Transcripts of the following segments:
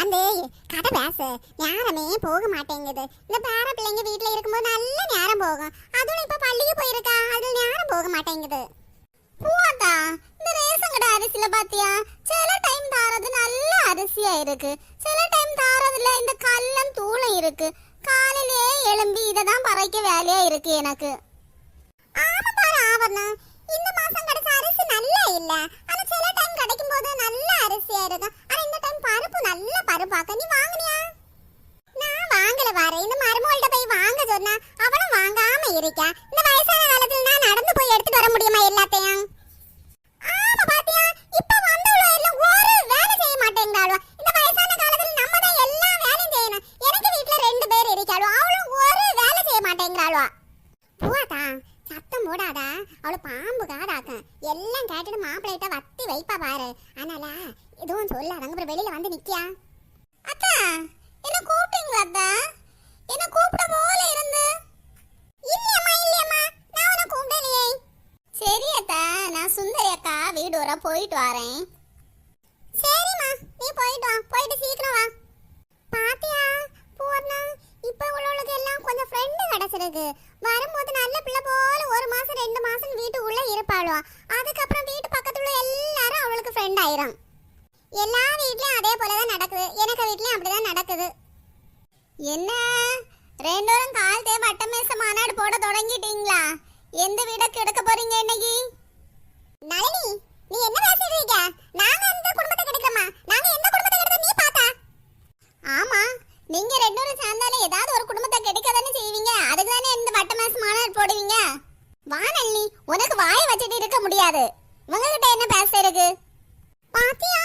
அந்த கதை பேச. நேரமே போக மாட்டேங்குது. இந்த பேர பிள்ளைங்க வீட்டில் இருக்கும்போது நல்ல நேரம் போகும். அதுவும் இப்போ பள்ளிக்கு போயிருக்கா. அதில் நேரம் போக மாட்டேங்குது. பூவாத்தா இந்த ரேஷன் கடை அரிசியில பாத்தியா? சில டைம் தாரது நல்ல அரிசியா இருக்கு. சில டைம் தாரதுல இந்த கல்லம் தூளம் இருக்கு. காலையிலேயே எழும்பி இதை தான் பறைக்க வேலையா இருக்கு எனக்கு. ஆமா பாரு ஆவரணா இருக்கா இந்த வயசான காலத்துல நான் நடந்து போய் எடுத்துட்டு வர முடியுமா எல்லாத்தையும்? ஆமா பாத்தியா? இப்ப வந்தவளோ எல்லாம் ஒரு வேலை செய்ய மாட்டேங்கிறாளோ. இந்த வயசான காலத்துல நம்ம தான் எல்லா வேலையும் செய்யணும். எனக்கு வீட்ல ரெண்டு பேர் இருக்காளோ. அவளும் ஒரு வேலை செய்ய மாட்டேங்கிறாளோ. சத்தம் போடாதா? அவளை பாம்பு காதாக்க எல்லாம் கேட்டுட்டு மாப்பிள்ளைகிட்ட வத்தி வைப்பா பாரு. அதனால எதுவும் சொல்ல அங்க அப்புறம் வெளியில வந்து நிக்கியா? அத்தா என்ன கூப்பிட்டீங்களா அத்தா என்ன கூப்பிட போல இருந்து இல்லையம்மா இல்லையம்மா நான் உன்னை கூப்பிடலையே சரி அத்தா நான் சுந்தரி அக்கா வீடு வர போயிட்டு வரேன். சரிம்மா நீ போயிட்டு வா போயிட்டு சீக்கிரம் வா. பாத்தியா பூர்ணா இப்ப உள்ளவளுக்கு எல்லாம் கொஞ்சம் ஃப்ரெண்டு கிடைச்சிருக்கு. வரும்போது நல்ல பிள்ளை போல ஒரு மாசம் ரெண்டு மாசம் வீட்டுக்குள்ள இருப்பாளுவா. அதுக்கப்புறம் வீட்டு பக்கத்துல உள்ள எல்லாரும் அவளுக்கு ஃப்ரெண்ட் ஆயிரும். எல்லா வீட்லயும் அதே போலதான் நடக்குது. எனக்கு வீட்லயும் அப்படிதான் நடக்குது. என்ன? ரெண்டு பேரும் காலத்தே வட்டமேச மாநாடு போட தொடங்கிட்டீங்களா? எந்த வீடக்கு கெடுக்க போறீங்க இன்னைக்கு? நளினி நீ என்ன பேசிட்டு இருக்க நாங்க எந்த குடும்பத்தை கிடைக்கிறோமா நாங்க எந்த குடும்பத்தை கிடைச்சா நீ பார்த்தா ஆமா நீங்க ரெண்டு பேரும் சேர்ந்தாலே ஏதாவது ஒரு குடும்பத்தை கிடைக்க தானே செய்வீங்க அதுக்கு தானே இந்த வட்ட மாசம் மாநாடு போடுவீங்க வா நளினி உனக்கு வாய் வச்சுட்டு இருக்க முடியாது இவங்க கிட்ட என்ன பேச இருக்கு பாத்தியா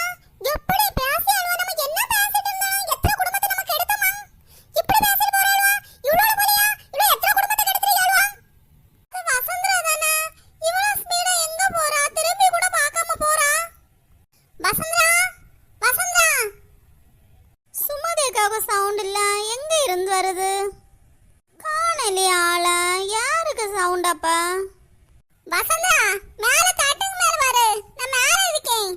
எப்படி பேசியாலும் நம்ம என்ன பேசிட்டு இருந்தாலும் எத்தனை குடும்பத்தை நம்ம கெடுத்தோமா இப்படி பேசிட்டு போறாளா இவ்வளவு போலியா இவ்வளவு எத்தனை குடும்பத்தை கெடுத்துறீங்களா வசந்தரா தானே இவ்வளவு ஸ்பீடா எங்க போறா திருப்பி கூட பார்க்காம போறா வசந்தரா வசந்தரா சுமதிக்காக சவுண்ட் இல்ல எங்க இருந்து வருது காணலையா ஆள யாருக்கு சவுண்ட் அப்ப வசந்தா மேல தட்டுங்க மேல பாரு நான் மேல இருக்கேன்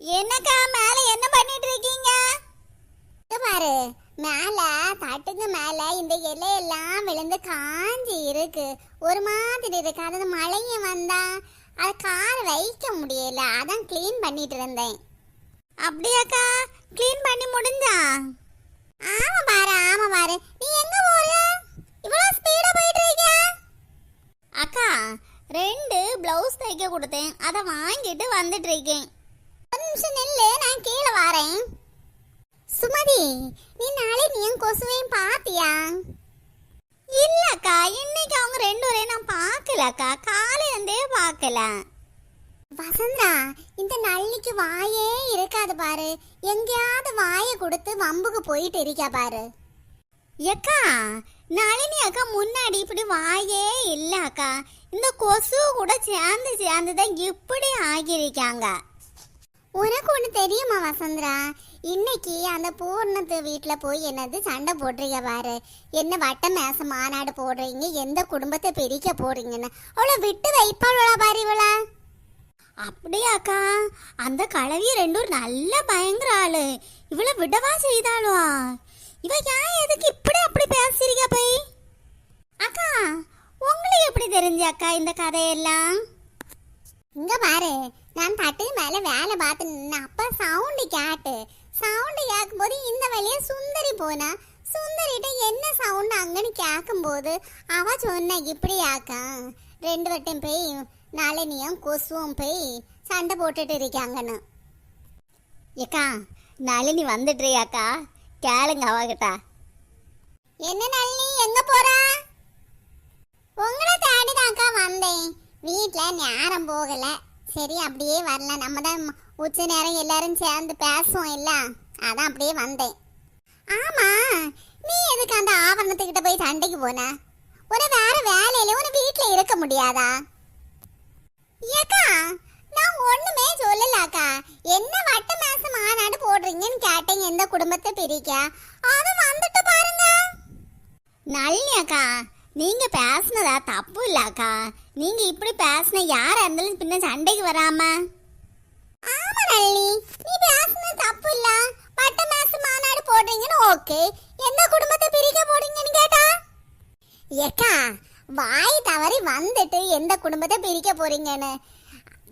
என்னக்கா மேல என்ன பண்ணிட்டு இருக்கீங்க இங்க பாரு மேல தட்டுங்க மேல இந்த இலையெல்லாம் விழுந்து காஞ்சி இருக்கு. ஒரு மாதிரி இருக்கு. அதாவது மழையும் வந்தா அது கார் வைக்க முடியல. அதான் க்ளீன் பண்ணிட்டு இருந்தேன். அப்படியாக்கா க்ளீன் பண்ணி முடிஞ்சா? ஆமா பாரு ஆமா பாரு. நீ எங்க போற? இவ்வளவு ஸ்பீடா போயிட்டு இருக்க? அக்கா ரெண்டு பிளவுஸ் தைக்க கொடுத்தேன். அதை வாங்கிட்டு வந்துட்டு இருக்கேன். ஒரு நிமிஷம் நில்லு நான் கீழே வரேன். சுமதி நீ நாளை நீ என் கொசுவையும் பாத்தியா இன்னைக்கு அவங்க ரெண்டு பேரையும் நான் பார்க்கலக்கா. காலையில இருந்தே பார்க்கல. வசந்தா இந்த நள்ளிக்கு வாயே இருக்காது பாரு. எங்கேயாவது வாயை கொடுத்து வம்புக்கு போயிட்டு இருக்கா பாரு. அக்கா நளினி அக்கா முன்னாடி இப்படி வாயே இல்ல அக்கா இந்த கொசு கூட சேர்ந்து சேர்ந்து தான் இப்படி ஆகியிருக்காங்க. உனக்கு ஒன்று தெரியுமா வசந்தரா இன்னைக்கு அந்த பூர்ணத்து வீட்டில் போய் என்னது சண்டை போடுறீங்க பாரு. என்ன வட்ட மேச மாநாடு போடுறீங்க எந்த குடும்பத்தை பிரிக்க போறீங்கன்னு. அவளை விட்டு வைப்பாளா பாரு இவள? அப்படியாக்கா அந்த கலவி ரெண்டும் நல்ல பயங்கர ஆளு. இவளை விடவா செய்தாளோ? இவ ஏன் எதுக்கு இப்படி அப்படி பேசுறீங்க போய்? அக்கா உங்களுக்கு எப்படி தெரிஞ்சு அக்கா இந்த கதையெல்லாம்? இங்க பாரு நான் தட்டு மேல வேலை பார்த்து நின்ன அப்ப சவுண்டு கேட்டு. சவுண்டு கேட்கும்போது இந்த வழியா சுந்தரி போனா சுந்தரிட்ட என்ன சவுண்ட் அங்கன்னு கேட்கும்போது அவ சொன்ன இப்படி ஆக்கா ரெண்டு வட்டம் போய் நளினியும் கொசுவும் போய் சண்டை போட்டுட்டு இருக்காங்கன்னு. ஏக்கா நளினி வந்துட்டுறியாக்கா கேளுங்க அவகிட்ட. என்ன நளினி எங்க போறா? உங்களை தேடிதாக்கா வந்தேன். வீட்ல நேரம் போகல. சரி அப்படியே வரல நம்ம தான் உச்ச நேரம் எல்லாரும் சேர்ந்து பேசுவோம் இல்ல? அதான் அப்படியே வந்தேன். ஆமா நீ எதுக்கு அந்த ஆவரணத்துக்கிட்ட போய் சண்டைக்கு போன? ஒரு வேற வேலையில ஒரு வீட்டுல இருக்க முடியாதா? ஏக்கா நான் ஒண்ணுமே சொல்லலக்கா என்ன வட்ட மாசம் மாநாடு போடுறீங்கன்னு கேட்டேன் எந்த குடும்பத்தை பிரிக்க? அது வந்துட்டு பாருங்க. நளினி அக்கா நீங்க பேசுனதா தப்பு இல்ல அக்கா. நீங்க இப்படி பேசின யாரா இருந்தாலும் பின்ன சண்டைக்கு வராம? ஆமா நளினி நீ பேசின தப்பு இல்ல பட்ட மாசம் மாநாடு போடுறீங்கன்னு ஓகே எந்த குடும்பத்தை பிரிக்க போறீங்கன்னு கேட்டா? ஏக்கா வாய் தவறி வந்துட்டு எந்த குடும்பத்தை பிரிக்க போறீங்கன்னு?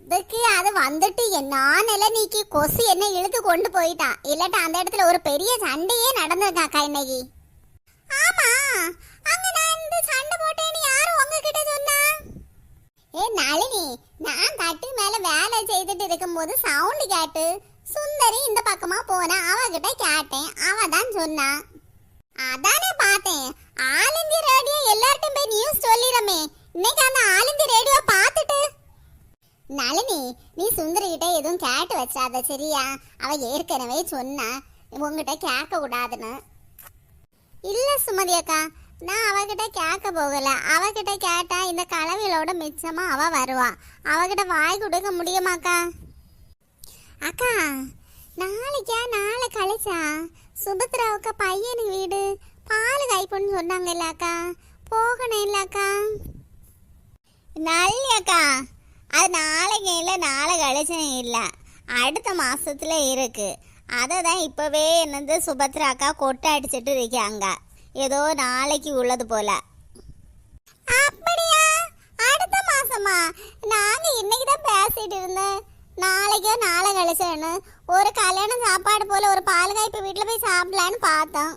அதுக்கு அது வந்துட்டு என்ன நில? நீக்கி கொசு என்ன இழுத்து கொண்டு போயிட்டான் இல்லாட்டா அந்த இடத்துல ஒரு பெரிய சண்டையே நடந்திருக்காக்கா இன்னைக்கு. ஆமா அங்க நான் இந்த சண்டை போட்டேன்னு யாரும் உங்ககிட்ட சொன்னா? ஏ நளினி நான் கட்டு மேல வேலை செய்துட்டு இருக்கும்போது சவுண்ட் கேட்டு சுந்தரி இந்த பக்கமா போனா அவகிட்ட கேட்டேன். அவ தான் சொன்னா அதானே பார்த்தேன். ஆல் இந்திய ரேடியோ எல்லார்ட்டும் போய் நியூஸ் சொல்லிடமே. இன்னைக்கு அந்த ஆல் இந்திய ரேடியோ பார்த்துட்டு. நளினி நீ சுந்தரி கிட்ட எதுவும் கேட்டு வச்சாத சரியா? அவ ஏற்கனவே சொன்னா உங்ககிட்ட கேட்க கூடாதுன்னு இல்ல சுமதி அக்கா நான் அவகிட்ட கேட்க போகல. அவகிட்ட கேட்டா இந்த கலவையிலோட மிச்சமா அவ வருவா. அவகிட்ட வாய் கொடுக்க முடியுமாக்கா அக்கா? நாளைக்கா நாளை கழிச்சா சுபத்ராவுக்கு பையனுக்கு வீடு. பால் கைப்புன்னு சொன்னாங்கல்ல அக்கா? போகணும் இல்லக்கா அக்கா? நல்ல அக்கா. அது நாளைக்கு இல்லை நாளை கழிச்சும் இல்லை. அடுத்த மாசத்துல இருக்கு. அதை தான் இப்போவே என்னது சுபத்ரா அக்கா கொட்டை அடிச்சிட்டு இருக்காங்க. ஏதோ நாளைக்கு உள்ளது போல. அப்படியா? அடுத்த மாசமா? நாங்க இன்னைக்கு தான் பேசிட்டு இருந்தேன். நாளைக்கோ நாளை கழிச்சேன்னு. ஒரு கல்யாணம் சாப்பாடு போல ஒரு பால் காய்ப்பு வீட்டில் போய் சாப்பிடலான்னு பார்த்தோம்.